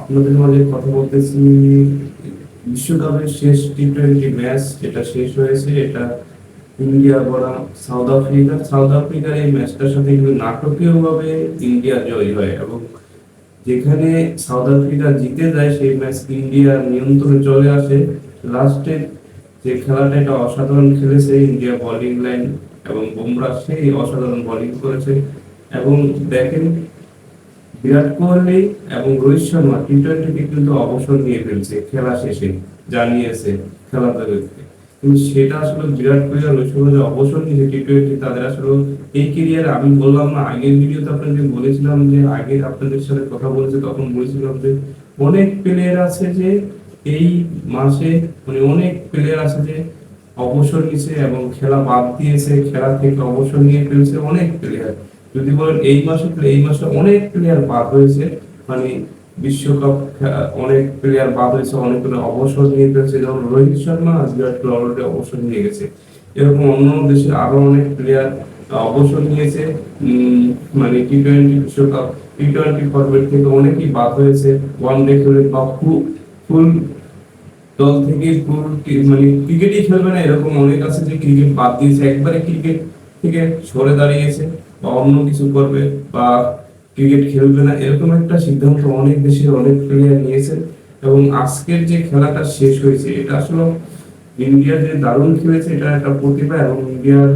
আপনাদের মাঝে কথা বলতেছি বিশ্বকাপের শেষ টি টোয়েন্টি ম্যাচ যেটা শেষ হয়েছে, এটা ইন্ডিয়া বনাম সাউথ আফ্রিকা। সাউথ আফ্রিকার এই ম্যাচটার সাথে কিন্তু ইন্ডিয়া হয় এবং যেখানে সাউথ আফ্রিকা জিতে যায়, সেই ম্যাচ ইন্ডিয়ার নিয়ন্ত্রণে চলে আসে। লাস্টে যে খেলাটা, এটা অসাধারণ খেলেছে ইন্ডিয়া বোলিং লাইন এবং বুমরা সেই অসাধারণ বোলিং করেছে। এবং দেখেন বিরাট কোহলি এবং রোহিত শর্মা টি টোয়েন্টিতে কিন্তু অবসর নিয়ে ফেলছে, খেলা শেষে জানিয়েছে খেলা থেকে কিন্তু সেটা আসলে বিরাট কোহলি আর রোহিত শর্মা যে অবসর নিয়েছে টি টোয়েন্টি তাদের আসলে এই কেরিয়ারে আমি বললাম না, আগের ভিডিওতে আপনাদের বলেছিলাম যে আগে আপনাদের সাথে কথা বলেছে, তখন বলেছিলাম যে, অনেক প্লেয়ার আছে যে, এই মাসে মানে অনেক প্লেয়ার আছে যে, অবসর নিয়েছে এবং খেলা বাদ দিয়েছে, খেলা থেকে অবসর নিয়ে ফেলছে অনেক প্লেয়ার যদি বলেন এই মাসে, তাহলে এই মাসে অনেক প্লেয়ার বাদ হয়েছে। মানে বিশ্বকাপ অনেক প্লেয়ার বাদ হয়েছে অনেক প্লেয়ার অবসর নিয়ে ফেলছে। যেমন রোহিত শর্মা আর বিরাট কোহলি অলরেডি অবসর নিয়ে গেছে। এরকম অন্য দেশে আরও অনেক প্লেয়ার অবসর নিয়েছে। মানে টি টোয়েন্টি বিশ্বকাপ টি টোয়েন্টি ফরম্যাট থেকে অনেকেই বাদ হয়েছে। ওয়ান ডে খেলে বা ফুল দল থেকে ফুল মানে ক্রিকেটই খেলবে না। এরকম অনেক আছে যে ক্রিকেট বাদ দিয়েছে। একবারে ক্রিকেট থেকে সরে দাঁড়িয়েছে। বা অন্য কিছু করবে বা ক্রিকেট খেলবে না, এরকম একটা সিদ্ধান্ত অনেক দেশের অনেক প্লেয়ার নিয়েছে এবং আজকের যে খেলাটা শেষ হয়েছে, এটা আসলে ইন্ডিয়া যে দারুণ খেলেছে, এটা একটা প্রতিভা এবং ইন্ডিয়ার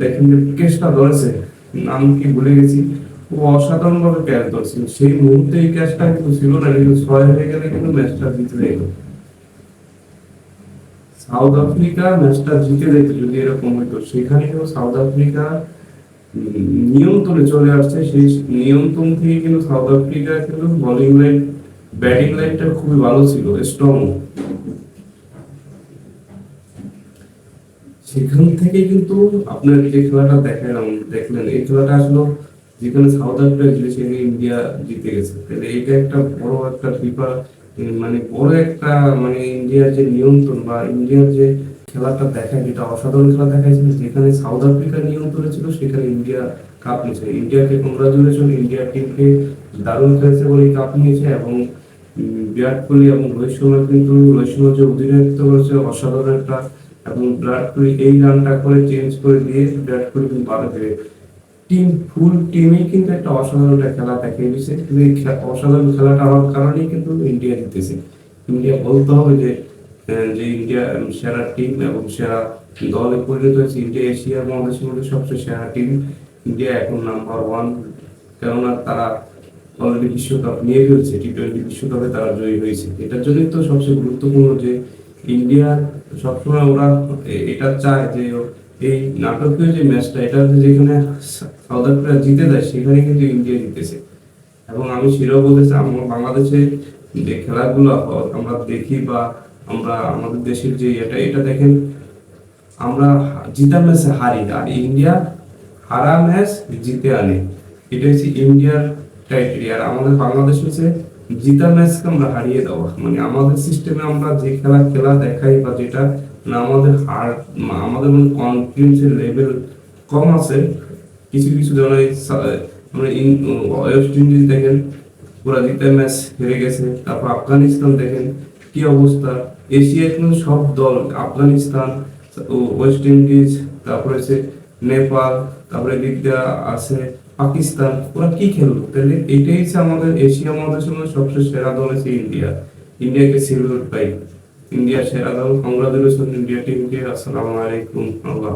দেখেন যে কেসটা ধরেছে নাম কি ভুলে গেছি, ও অসাধারণ ভাবে ক্যাচ ধরছিল সেই মুহূর্তে এই ক্যাচটা কিন্তু ছিল না, কিন্তু ছয় হয়ে গেলে কিন্তু ম্যাচটা জিতে যেত সাউথ আফ্রিকা ম্যাচটা জিতে যেত যদি এরকম হতো সেখানে সাউথ আফ্রিকা নিয়ন্ত্রণে চলে আসছে। সেই নিয়ন্ত্রণ থেকে কিন্তু সাউথ আফ্রিকা কিন্তু বোলিং লাইন ব্যাটিং লাইনটা খুবই ভালো ছিল স্ট্রং সেখান থেকে কিন্তু আপনার যে খেলাটা দেখালাম, দেখলেন, এই খেলাটা আসলে যেখানে সাউথ আফ্রিকা জিতে সেখানে ইন্ডিয়া জিতে গেছে। তাহলে এটা একটা বড় একটা ফিফা মানে বড় একটা মানে ইন্ডিয়ার যে নিয়ন্ত্রণ বা ইন্ডিয়ার যে খেলাটা দেখায় যেটা অসাধারণ খেলা দেখাইছিল। যেখানে সাউথ আফ্রিকা নিয়ন্ত্রণে ছিল সেখানে ইন্ডিয়া কাপ নিয়েছে। ইন্ডিয়াকে কংগ্রাচুলেশন ইন্ডিয়ার টিমকে দারুণ খেলেছে বলে কাপ নিয়েছে এবং বিরাট কোহলি এবং রোহিত শর্মা কিন্তু, রোহিত শর্মা যে অধিনায়কত্ব করেছে, অসাধারণ একটা, এবং বিরাট কোহলি এই রানটা করে চেঞ্জ করে দিয়ে বিরাট কোহলি কিন্তু দেবে টিম ফুল টিমই কিন্তু একটা অসাধারণ একটা খেলা দেখিয়ে দিয়েছে। কিন্তু এই অসাধারণ খেলাটা হওয়ার কারণেই কিন্তু ইন্ডিয়া জিতেছে। ইন্ডিয়া বলতে হবে যে যে ইন্ডিয়া সেরা টিম এবং সেরা দলে পরিণত হয়েছে ইন্ডিয়া এশিয়া মহাদেশের মধ্যে সবচেয়ে সেরা টিম ইন্ডিয়া এখন নাম্বার ওয়ান কেননা তারা অলরেডি বিশ্বকাপ নিয়ে ফেলছে টি টোয়েন্টি বিশ্বকাপে তারা জয়ী হয়েছে। এটার জন্যই তো সবচেয়ে গুরুত্বপূর্ণ যে ইন্ডিয়া সবসময় ওরা এটা চায় যে এই নাটকীয় যে ম্যাচটা এটা যেখানে সাউথ আফ্রিকা জিতে দেয় সেখানে কিন্তু ইন্ডিয়া জিতেছে। এবং আমি সেটাও বলতে চাই, আমরা বাংলাদেশে যে খেলাগুলো, আমরা দেখি বা আমরা আমাদের দেশের যে এটা এটা দেখেন, আমরা জিতা ম্যাচে হারি আর ইন্ডিয়া হারা ম্যাচ জিতে আনে। এটা হচ্ছে ইন্ডিয়ার ক্রাইটেরিয়া আর আমাদের বাংলাদেশ হচ্ছে জিতা ম্যাচকে আমরা হারিয়ে দেওয়া। মানে আমাদের সিস্টেমে আমরা যে খেলা খেলা দেখাই বা যেটা না আমাদের হার আমাদের মানে কনফিডেন্সের লেভেল কম আছে। কিছু কিছু জন এই সা- আমরা ওয়েস্ট ইন্ডিজ দেখেন, পুরা জিতে ম্যাচ হেরে গেছে। তারপর আফগানিস্তান দেখেন কি অবস্থা? এশিয়ার কিন্তু সব দল আফগানিস্তান ওয়েস্ট ইন্ডিজ, তারপরে হচ্ছে নেপাল, তারপরে দিক আছে পাকিস্তান, ওরা কি খেললো? তাহলে এটাই হচ্ছে আমাদের এশিয়া মহাদেশের মধ্যে সবচেয়ে সেরা দল হচ্ছে ইন্ডিয়া। ইন্ডিয়াকে সিলভার পাই। ইন্ডিয়া সেরা দল কংগ্রাচুলেশন ইন্ডিয়া টিমকে আসসালামু আলাইকুম, আল্লাহ